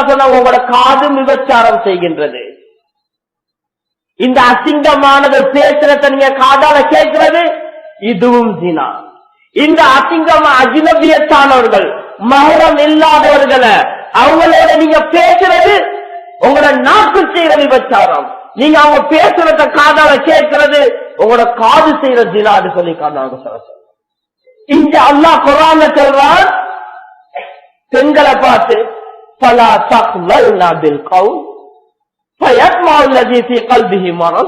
அல்லா உங்களோட காதும் விபச்சாரம் செய்கின்றது. இந்த அசிங்கமானது பேசுறத நீங்க காதால கேட்கிறது? இதுவும் தினா இந்த அசிங்கம் அஜினபியத்தானவர்கள் மகரம் இல்லாதவர்களை அவங்களோட நீங்க பேசுறது உங்களோட நாக்கு செய்யற விபச்சாரம். நீங்க அவங்க பேசுறத காதால கேட்கிறது உங்களோட காது செய்யற ஜினான்னு சொல்லி காரணம் சொல்ல இங்க அல்லா குரான் சொல்றான் பெண்களை பார்த்து பலா தக்மல் பில் கவுல் فيطمع الذي في قلبه مرض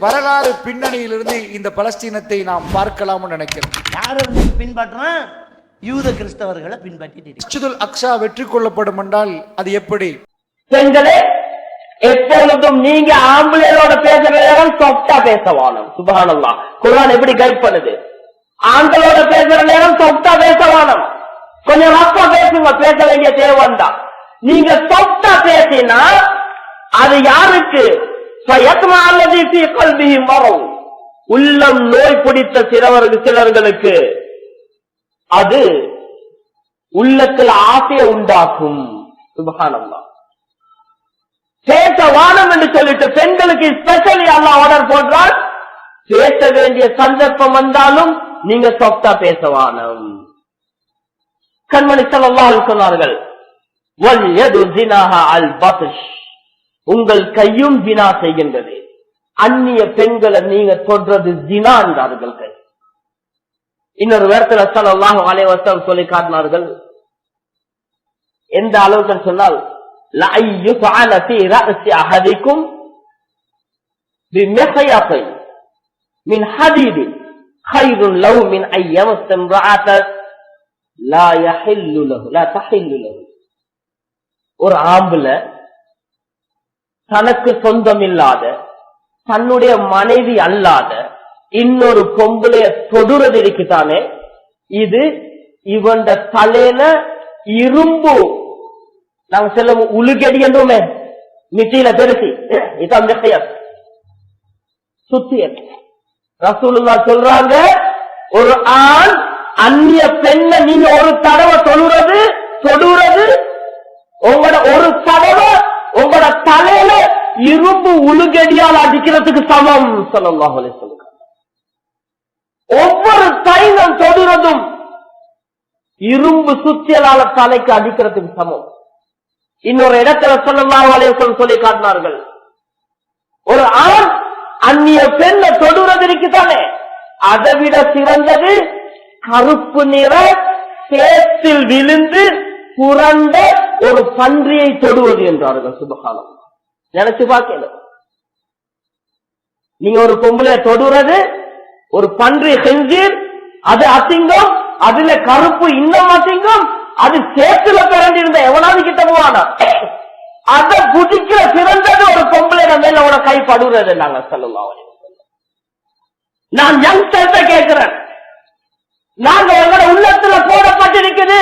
வரலாறு பின்னணியிலிருந்து இந்த பலஸ்தீனத்தை நாம் பார்க்கலாம்னு நினைக்கிறேன் யாரை பின்பற்றுறான் யூத கிறிஸ்தவர்களை பின்பற்றிட்டு இருக்கு. மஸ்ஜிதுல் அக்ஸா வெற்றி கொள்ளப்படும் என்றால் அது எப்படி பெண்களே எப்பொழுதும் நீங்க ஆம்பளையோட பேசுற நேரம் சொப்டா பேச வானம் சுபஹானல்லா குர்ஆன் எப்படி கைட் பண்ணுது ஆண்களோட பேசுற நேரம் சொப்டா பேச வானம் கொஞ்சம் ரப்பா பேசுங்க பேச வேண்டிய தேவன் தான் நீங்க சொத்தா பேசினா அது யாருக்கு? அல்லது உள்ளம் நோய் பிடித்த சிலவர்கள் சிலர்களுக்கு. அது உள்ளத்தில் ஆசையை உண்டாக்கும். சுபஹானல்லா பேச வானம் என்று சொல்லிட்டு பெண்களுக்கு ஸ்பெஷலி அல்லா ஆர்டர் போடுறால் பேச வேண்டிய சந்தர்ப்பம் வந்தாலும் நீங்க சொத்தா பேச வானம். கண்மணி ஸல்லல்லாஹு சொன்னார்கள் வல் யது ஜினாஹா அல் பத்ஷ் உங்கள் கையும் ஜினா செய்கின்றது அந்நிய பெண்களை நீங்க தொடுறது ஜினா என்றார்கள் கை இன்னொரு வேரத்துல ஸல்லல்லாஹு அலைஹி வஸல்லம் சொல்லி காட்டினார்கள் எந்த அளவுக்கு சொன்னால் لأن يفعل في رأس أحدكم بمخيط من حديد خير له من أن يمس امرأة ஒரு ஆம்புல தனக்கு சொந்தமில்லாத தன்னுடைய மனைவி அல்லாத இன்னொரு பொம்பளைய தொடுறது இருக்குதானே இது இவன் தலையில இரும்பு. நாங்க செல்லும் உழுகடி என்றுமே. நிச்சயில பெருசி இதான் மிகையர் சுத்தியல் ரசூலுல்லா சொல்றாங்க ஒரு ஆண் அந்நிய பெண்ணை நீங்க ஒரு தடவை தொழுறது தொடுறது உங்களோட ஒரு தடவை உங்களோட தலையில இரும்பு உழுகடியால் அடிக்கிறதுக்கு சமம் சொல்லலாம் சொல்லுங்க ஒவ்வொரு தைலம் தொடுறதும் இரும்பு சுத்தியலால தலைக்கு அடிக்கிறதுக்கு சமம். இன்னொரு இடத்துல சொல்லலாம் அலையம் சொல்லி காட்டினார்கள். ஒரு ஆண் அந்நிய பெண்ணை தொடுறது இருக்குதானே அதை விட சிறந்தது கருப்பு நிற சேத்தில் விழுந்து புரண்ட ஒரு பன்றியை தொடுவது என்றார்கள் சுபகாலம். நினைச்சு பார்க்கல. நீங்க ஒரு பொம்பளை தொடுறது ஒரு பன்றி செஞ்சு அது அசிங்கம் அதுல கருப்பு இன்னும் அசிங்கம் அது சேத்துல பிறந்திருந்த எவனாவது கிட்ட போவானா? அத புதிக்கிற சிறந்தது ஒரு பொம்பளை மேல உன கை படுறது நாங்க சொல்லலாம் நான் யங்ஸ்டர்ஸ கேட்கிறேன். நாங்க எங்களோட உள்ளத்துல போடப்பட்டிருக்குது.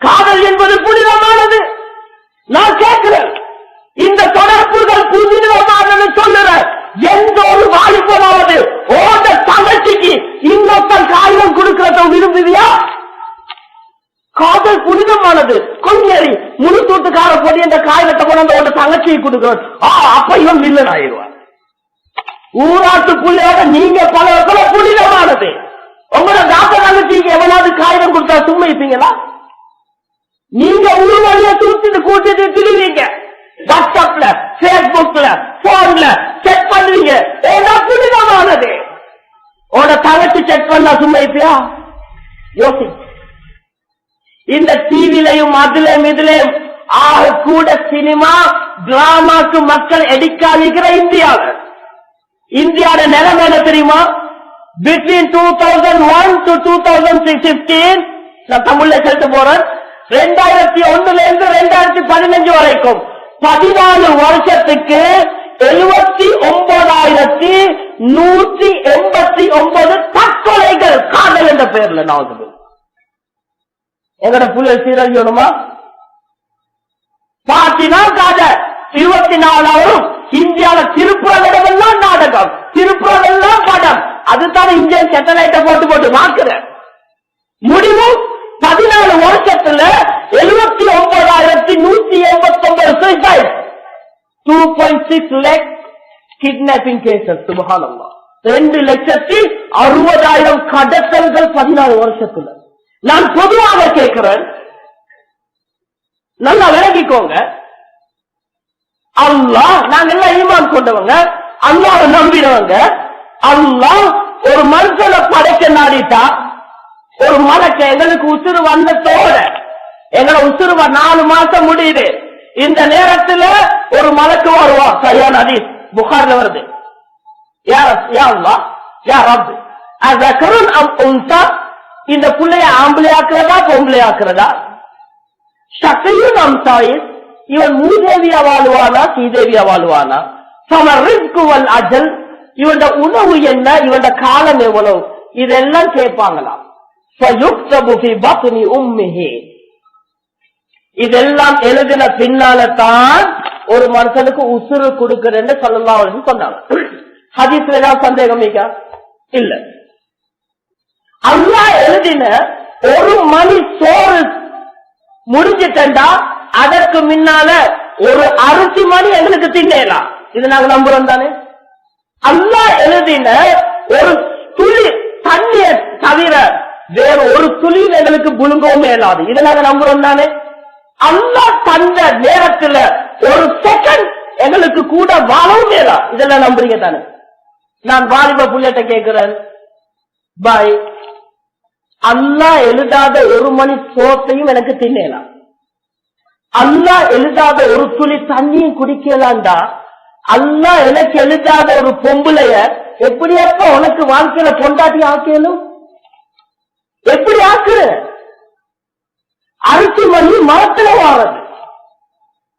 காதல் என்பது புனிதமானது. நான் கேட்கிறேன் இந்த தொடர்புகள் புனிதமானது சொல்லுற எந்த ஒரு வாலிபனாவது ஓட தங்கச்சிக்கு இன்னொருத்தன் காயம் கொடுக்கிறத விரும்புவியா? காதல் புனிதமானது. கொஞ்சேரி முழு தூட்டுக்கார பொடி என்ற காகிதத்தை கொண்டு ஓட தங்கச்சியை கொடுக்கிறது அப்ப இவன் வில்லன் ஆயிடுவான் ஊராட்டு புள்ளையோட நீங்க பல பல புனிதமானது? உங்களோட தாத்த தங்கச்சிக்கு எவனாவது காகிதம் கொடுத்தா சும்மா இருப்பீங்களா? நீங்க உருவழிய தூக்கிட்டு கூட்டிட்டு திரிவீங்க வாட்ஸ்அப்ல பேஸ்புக்ல போன்ல செக் பண்ணுவீங்க. ஏதோ புனிதமானது. உட தங்கச்சி செக் பண்ணா சும்மா இருப்பியா? யோசி. இந்த டிவிலையும் அதுலயும் இதுலயும் ஆக கூட சினிமா டிராமாக்கு மக்கள் எடுக்காதிக்கிற இந்தியாவில். இந்தியாவோட நிலம் என்ன தெரியுமா? Between two thousand one to two thousand fifteen நான் தமிழ்ல செலுத்த போறேன். ரெண்டாயிரத்தி ஒண்ணுல இருந்து ரெண்டாயிரத்தி பதினஞ்சு வரைக்கும் பதினாலு வருஷத்துக்கு எழுபத்தி ஒன்பதாயிரத்தி நூற்றி எண்பத்தி ஒன்பது தற்கொலைகள் காதல் என்ற பெயர்ல நான் எங்கட புள்ள சீரழியணுமா பாத்தினா காதல் இருபத்தி நாலாயிரம். இந்தியால திருப்புறம் இடமெல்லாம் நாடகம் திருப்புறம் எல்லாம் படம். அதுதான் இந்தியன் சேட்டலைட்டை போட்டு போட்டு மாக்குற முடிவு பதினேழு வருஷத்துல எழுபத்தி ஒன்பதாயிரத்தி நூத்தி எண்பத்தி ஒன்பது suicide two point six lakh kidnapping cases சுபகானம்மா ரெண்டு லட்சத்தி அறுபதாயிரம் கடத்தல்கள் பதினாறு வருஷத்துல. நான் பொதுவாக கேட்கிறேன் நல்லா விளங்கிக்கோங்க. அல்லாஹ் நாங்க எல்லாம் ஈமான் கொண்டவங்க. அல்லாஹ் நம்பினவங்க. அல்லாஹ் ஒரு மனுஷனை படைக்க நாடிட்டா ஒரு மலக்க எங்களுக்கு உசுறு வந்ததோட எங்களை உசுறு நாலு மாசம் முடியுது. இந்த நேரத்துல ஒரு மலக்கு வருவா. சரியான அதீஸ் புகார்ல வருது. அம் இந்த பிள்ளைய ஆம்பளை ஆக்குறதா பொம்பளை ஆக்குறதா சக்கையும் நம் இவன் மூதேவியா வாழ்வானா சீதேவியா வாழ்வானா? சமர்க்குவல் அஜல். இவன் உணவு என்ன இவன் காலம் எவ்வளவு? இதெல்லாம் கேட்பாங்களாம். இதெல்லாம் எழுதின பின்னால தான் ஒரு மனுஷனுக்கு உசுறு கொடுக்கிறேன்னு சொல்லலாம் சொன்னாங்க. ஹதீஸ் ஏதாவது சந்தேகம் இல்ல. அல்லா எழுதின ஒரு மணி சோறு முடிஞ்சிட்டா அதற்கு முன்னால ஒரு அரிசி மணி எங்களுக்கு தின்னலாம் இது நாங்க நம்புறோம் தானே? அல்லா எழுதின ஒரு துளி தண்ணிய தவிர வேற ஒரு துளி எங்களுக்கு புழுங்கவும் இயலாது. இதை நாங்க நம்புறோம் தானே? அல்லா தந்த நேரத்துல ஒரு செகண்ட் எங்களுக்கு கூட வாழவும் மேலா இதெல்லாம் நம்புறீங்க தானே? நான் வாலிப புள்ளட்ட கேட்கிறேன் பாய் அல்லா எழுதாத ஒரு மணி சோத்தையும் எனக்கு தின்னலாம் அல்லா எழுதாத ஒரு துளி தண்ணியும் குடிக்கலாம்டா அல்லா எனக்கு எழுதாத ஒரு பொம்பளைய எப்படியாப்ப உனக்கு வாழ்க்கையில பொண்டாட்டி ஆக்கணும்? எப்படி ஆக்குற அரிசி மணி மரத்துல வாழறது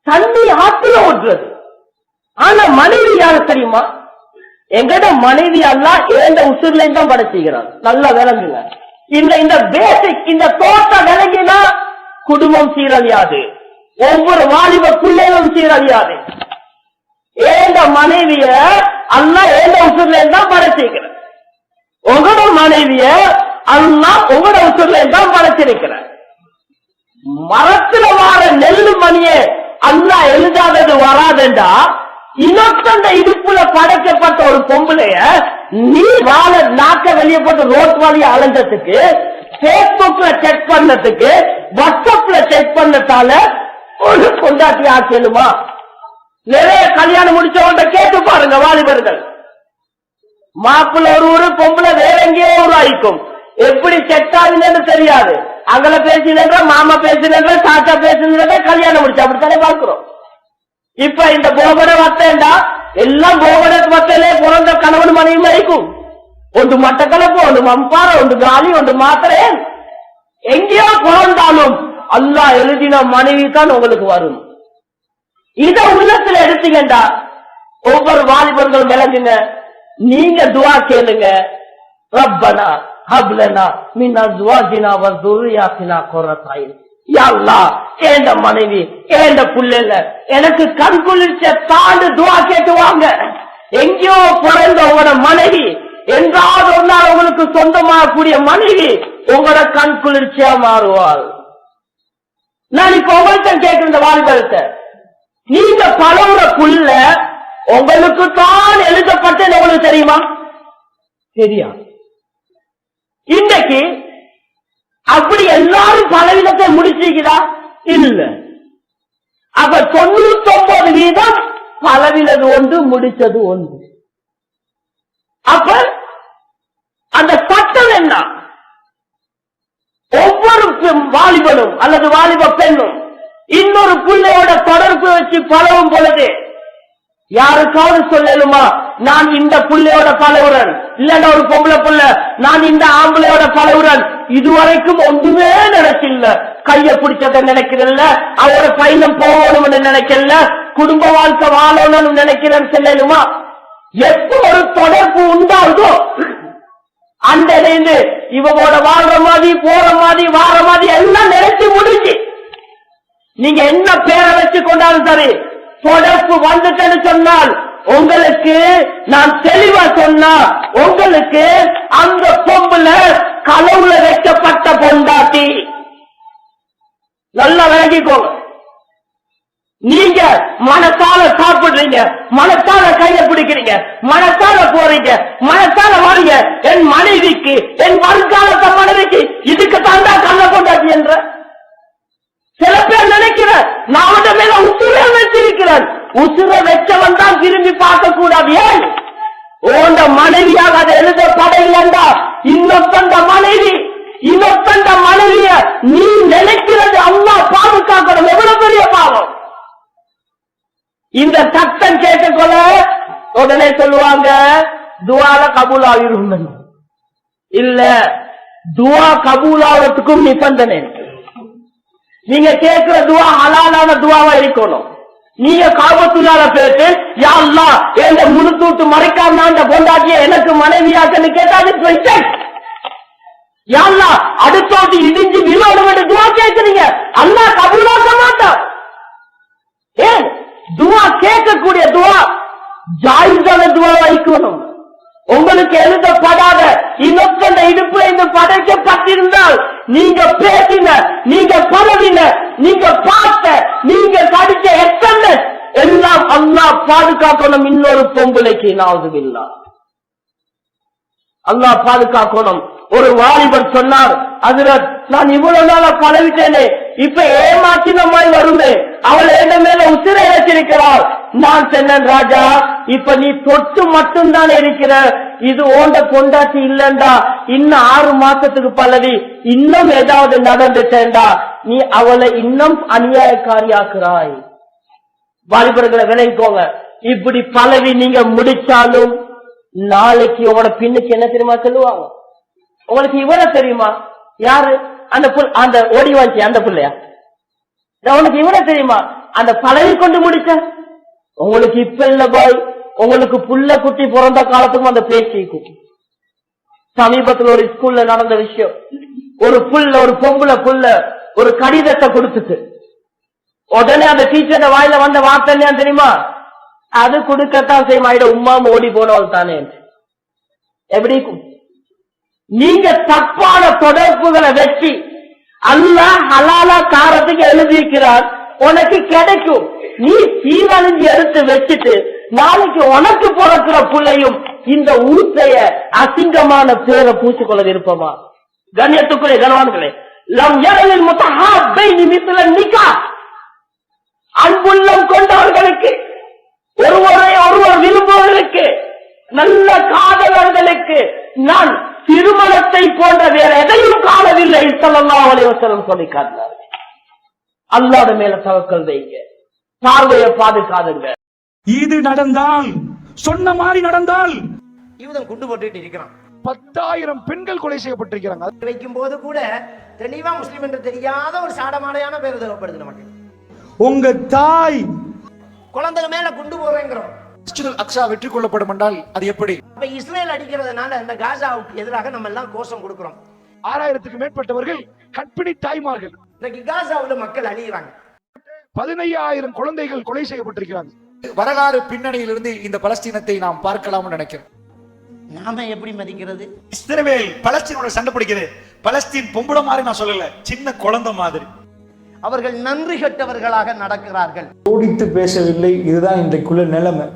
தண்ணி ஆத்துல ஓட்டுறது ஆனா மனைவி யாரு தெரியுமா? எங்கட மனைவி எல்லாம் ஏந்த உசுர்ல தான் படைச்சுகிறார் நல்லா விளங்குங்க. இந்த இந்த பேசிக் இந்த தோட்டம் விளங்கினா குடும்பம் சீரழியாது. ஒவ்வொரு வாலிப பிள்ளைகளும் சீரழியாது. ஏந்த மனைவிய அண்ணா ஏந்த உசுர்ல தான் படைச்சிருக்கிறேன் உங்களோட மனைவிய அண்ணா உங்களோட உசுர்ல தான் படைச்சிருக்கிறேன் மரத்துல வார நெல்லு மணியே அல்லா எழுதாதது வராதுண்டா இன்னொருத்தந்த இடுப்புல படைக்கப்பட்ட ஒரு பொம்பளைய நீ வாழ நாக்க வெளியே போட்டு ரோட் வழியை அலைஞ்சதுக்கு பேஸ்புக்ல செக் பண்ணதுக்கு வாட்ஸ்அப்ல செக் பண்ணதால ஒரு பொண்டாட்டி ஆக்கலுமா நிறைய கல்யாணம் முடிச்சவங்க கேட்டு பாருங்க வாலிபர்கள். மாப்பிள்ள ஒரு ஊரு பொம்பளை வேற எங்கேயோ உருவாயிக்கும் எப்படி செட் ஆகுதுன்னு தெரியாது. அங்கல பேசினன்ற மாமா பேசினன்ற தாத்தா பேசினன்ற கல்யாணம் முடிச்சு அப்படித்தானே பாக்குறோம் இப்ப இந்த போகட வத்தேண்டா எல்லாம் போகட வத்தையிலே பிறந்த கணவன் மனைவி மறைக்கும் ஒன்று மட்டக்களப்பு ஒன்று மம்பாறை ஒன்று காலி ஒன்று மாத்திரை எங்கேயோ பிறந்தாலும் அல்லாஹ் எழுதின மனைவி தான் உங்களுக்கு வரும். இத உள்ளத்துல எடுத்தீங்கடா ஒவ்வொரு வாலிபர்கள் விளங்குங்க. நீங்க துவா கேளுங்க. ரப்பனா ஹப்லனா மினா துவாஜினா வர்துரியாசினா கொரத்தாயின். யாழ்லா ஏண்ட மனைவி ஏண்ட புள்ளைல எனக்கு கண் குளிர்ச்ச தாண்டு துவா கேட்டுவாங்க எங்கேயோ பிறந்த உங்களோட மனைவி என்றாவது ஒரு நாள் உங்களுக்கு சொந்தமாகக்கூடிய மனைவி உங்களோட கண் குளிர்ச்சியா மாறுவாள். நான் இப்ப உங்கள்கிட்ட கேட்கிற இந்த வாலிபத்தை நீங்க பழகுற உங்களுக்கு தான் எழுதப்பட்டது உங்களுக்கு தெரியுமா? தெரியா? இன்றைக்கு அப்படி எல்லாரும் பலவீனத்தை முடிச்சிருக்கிறா இல்ல. அப்ப தொண்ணூத்தி ஒன்பது வீதம் பலவினது ஒன்று முடிச்சது ஒன்று. அப்ப அந்த சட்டம் என்ன? ஒவ்வொரு வாலிபனும் அல்லது வாலிப பெண்ணும் இன்னொரு பிள்ளையோட தொடர்பு வச்சு பழகும் பொழுது யாருக்காவது சொல்லலுமா நான் இந்த பிள்ளையோட பழகுறன். இல்லன்னா ஒரு பொம்பளை புள்ள நான் இந்த ஆம்பளையோட பழகுறன். இதுவரைக்கும் ஒன்றுமே நினைக்கல. கைய பிடிச்சத நினைக்கிறல்ல அவரோட பயணம் போகணும்னு நினைக்கல குடும்ப வாழ்க்கை வாழணும்னு நினைக்கிறேன்னு சொல்லலுமா? எப்ப ஒரு தொடர்பு உண்டாகுதோ அந்த இருந்து இவங்களோட வாழ்ற மாதிரி போற மாதிரி வாழ மாதிரி எல்லாம் நினைச்சு முடிஞ்சு. நீங்க என்ன பேரை வச்சு கொண்டாலும் சரி தொடர்பு வந்துட்டேன்னு சொன்னால் உங்களுக்கு நான் தெளிவா சொன்னா உங்களுக்கு அந்த பொம்புல கலவுல வைக்கப்பட்ட பொண்டாட்டி. நல்லா விளங்கிக்கோங்க. நீங்க மனசால சாப்பிடுறீங்க மனசால கைய பிடிக்கிறீங்க மனசால போறீங்க மனசால வாரீங்க என் மனைவிக்கு என் வருங்காலத்த மனைவிக்கு இதுக்கு தாண்டா கண்ண கொண்டாட்டி என்ற. சில பேர் நினைக்கிற நான் அவன் மேல உசுர வச்சிருக்கிறேன். உசுர வச்சவன் தான் திரும்பி பார்க்க கூடாது ஏன் உண்ட மனைவியாக அதை எழுதப்படையிலண்டா இன்னொத்தந்த மனைவி. இன்னொத்தந்த மனைவிய நீ நினைக்கிறது அம்மா பாதுகாக்கணும் எவ்வளவு பெரிய பாவம்? இந்த சத்தம் கேட்டுக்கொள்ள உடனே சொல்லுவாங்க துவால கபூலாகிரும் இல்ல துவா கபூலாவதுக்கும் நிபந்தனை இருக்கு. நீங்க கேட்கிற துவா ஹலாலான துவாவா இருக்கணும். நீங்க காபத்துள்ளால பேசு யா அல்லாஹ் எந்த முழுத்தூட்டு மறைக்காம அந்த பொண்டாட்டிய எனக்கு மனைவியாக்கன்னு கேட்டாது ரிஜெக்ட் அடுத்தோட்டு இடிஞ்சு விழணும் என்று துவா கேட்கிறீங்க. அண்ணா கபூலாக்க மாட்டான். ஏன்? துவா கேட்கக்கூடிய துவா ஜாயிஸான துவா வைக்கணும். உங்களுக்கு எழுதப்படாத இன்னொத்த இடுப்புல இந்த படைக்கப்பட்டிருந்தால் நீங்க பேசின நீங்க பரவின நீங்க பார்த்த நீங்க கடிச்ச எத்தனை எல்லாம் அல்லாஹ் பாதுகாக்கணும். இன்னொரு பொம்பளைக்கு நாவதுமில்லா அல்லாஹ் பாதுகாக்கணும். ஒரு வாலிபர் சொன்னார் அதுல நான் இவ்வளவு நாளா பழவிட்டேனே இப்ப ஏமாத்தின மாதிரி வருமே. அவள் என்ன மேல உசிரை வச்சிருக்கிறாள் நான் சென்னன் ராஜா இப்ப நீ தொட்டு மட்டும்தான் இருக்கிற. இது ஓண்ட கொண்டாட்டி இல்லண்டா. இன்னும் ஆறு மாசத்துக்கு பல்லவி இன்னும் ஏதாவது நடந்துட்டேன்டா நீ அவளை இன்னும் அநியாயக்காரியாக்குறாய். வாலிபர்களை விளைவிக்கோங்க இப்படி பலவி நீங்க முடிச்சாலும் நாளைக்கு உங்களோட பின்னுக்கு என்ன தெரியுமா சொல்லுவாங்க? உங்களுக்கு இவரை தெரியுமா? யாரு? அந்த புல் அந்த ஓடி வாஞ்சி அந்த புள்ளையா? உனக்கு இவரை தெரியுமா? அந்த பழகி கொண்டு முடிச்ச உங்களுக்கு இப்ப இல்ல பாய் உங்களுக்கு புள்ள குட்டி பிறந்த காலத்துக்கும் அந்த பேச்சு சமீபத்துல ஒரு ஸ்கூல்ல நடந்த விஷயம். ஒரு புள்ள ஒரு பொம்பளை புள்ள ஒரு கடிதத்தை கொடுத்துட்டு. உடனே அந்த டீச்சர் வாயில வந்த வார்த்தை தெரியுமா? அது கொடுக்கத்தான் செய்யும். ஆயிட உமா ஓடி போனவள் தானே எப்படி? நீங்க தப்பான தொடர்புகளை வச்சு அல்லாஹ் ஹலாலா காரத்துக்கு எழுதியிருக்கிறார். உனக்கு கிடைக்கும். நீ சீரழிஞ்சு எடுத்து வச்சுட்டு நாளைக்கு உனக்கு பிறக்கிற புள்ளையும் இந்த ஊத்தைய அசிங்கமான பேரை பூச்சிக்கொள்ள விருப்பமா? கண்ணியத்துக்குரிய கனவான்களே லம் எரலில் முத்தஹாபை நிமித்துல நிக்கா அன்புள்ளம் கொண்டவர்களுக்கு ஒருவரை ஒருவர் விரும்புவதற்கு நல்ல காதலர்களுக்கு நான் திருமணத்தை போன்ற வேற எதையும் காணவில்லை ஸல்லல்லாஹு அலைஹி வஸல்லம் சொல்லி காட்டினார் அல்லாஹ்வுடைய மேல தவக்கல் வைங்க. பார்வையை பாதுகாதுங்க இது நடந்தால் சொன்ன மாதிரி நடந்தால் யூதன் குண்டு போட்டுட்டு இருக்கிறான். பத்தாயிரம் பெண்கள் கொலை செய்யப்பட்டிருக்கிறாங்க. வைக்கும் போது கூட தெளிவா முஸ்லிம் என்று தெரியாத ஒரு சாடமாடையான பேர் தேவைப்படுது நமக்கு. உங்க தாய் குழந்தைங்க மேல குண்டு போறேங்கிறோம் மஸ்ஜிதுல் அக்ஸா வெற்றி கொள்ளப்படும் என்றால் அது எப்படி? அப்ப இஸ்ரேல் அடிக்கிறதுனால இந்த காசாவுக்கு எதிராக நம்ம எல்லாம் கோஷம் கொடுக்கிறோம். ஆறாயிரத்துக்கு மேற்பட்டவர்கள் கற்பிணி தாய்மார்கள். இன்னைக்கு காசாவுல மக்கள் அழியிறாங்க. பதினையாயிரம் குழந்தைகள் கொலை செய்யப்பட்டிருக்கிறாங்க. வரலாறு பின்னணியிலிருந்து இந்த பலஸ்தீனத்தை நாம் பார்க்கலாம்னு நினைக்கிறோம். நாம எப்படி மதிக்கிறது? இஸ்ரவேல் பலஸ்தீனோட சண்டை பிடிக்குது. பலஸ்தீன் பொம்பளை மாதிரி நான் சொல்லல சின்ன குழந்தை மாதிரி. அவர்கள் நன்றி கெட்டவர்களாக நடக்கிறார்கள். ஜோடித்து பேசவில்லை இதுதான் இன்றைக்குள்ள நிலைமை.